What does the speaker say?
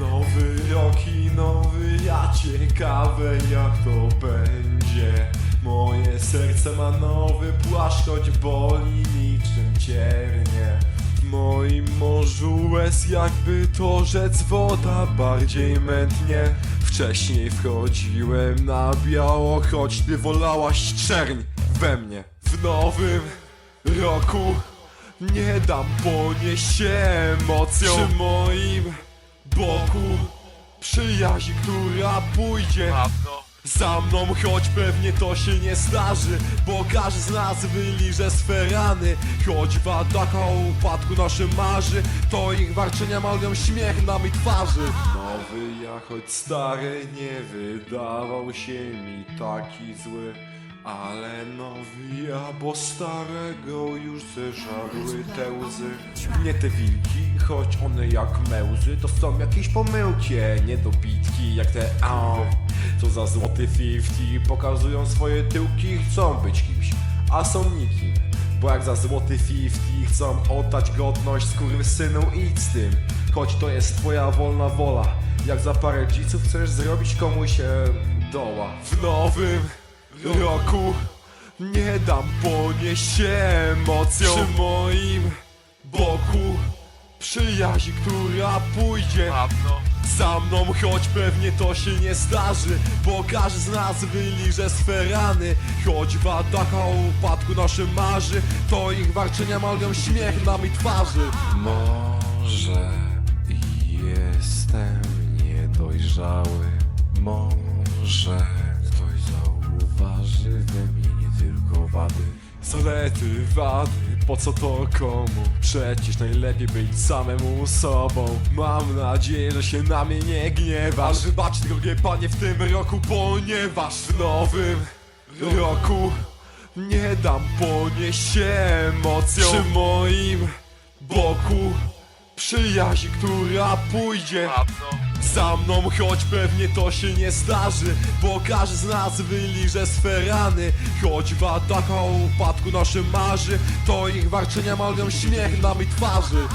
Nowy rok i nowy ja ciekawe jak to będzie. Moje serce ma nowy płaszcz, choć boli niczym ciernie W moim morzu łez jakby to rzec woda bardziej mętnie. Wcześniej wchodziłem na biało, choć ty wolałaś czerń we mnie. W nowym roku nie dam ponieść się emocjom. Przy moim boku przyjaźń, która pójdzie za mną, choć pewnie to się nie zdarzy Bo każdy z nas wyliże swe rany. Choć w atakach o upadku naszym marzy To ich warczenia malują śmiech na mi twarzy. Nowy ja, choć stary nie wydawał się mi taki zły ale nowy ja, bo starego już zeżarły te łzy. Nie te wilki, choć one jak mełzy To są jakieś pomyłki, niedobitki jak te a. Co za złoty 50 pokazują swoje tyłki Chcą być kimś, a są nikim Bo jak za złoty 50 chcą oddać godność synu idź z tym. Choć to jest twoja wolna wola Jak za parę dziców chcesz zrobić komuś e, doła. W nowym roku nie dam ponieść się emocjom. Przy moim boku przyjaźń, która pójdzie za mną, choć pewnie to się nie zdarzy Bo każdy z nas wyliże swe rany. Choć w atakach o upadku naszym marzy To ich warczenia malują śmiech na mi twarzy. Może jestem niedojrzały Może Zalety, wady, po co to komu? Przecież najlepiej być samemu sobą. Mam nadzieję, że się na mnie nie gniewasz. Wybacz drogie panie w tym roku, ponieważ w nowym roku Nie dam ponieść się emocjom. Przy moim boku Przyjaźń, która pójdzie za mną, choć pewnie to się nie zdarzy Bo każdy z nas wyliże swe rany. Choć w atakach o upadku naszym marzy To ich warczenia malują śmiech na mi twarzy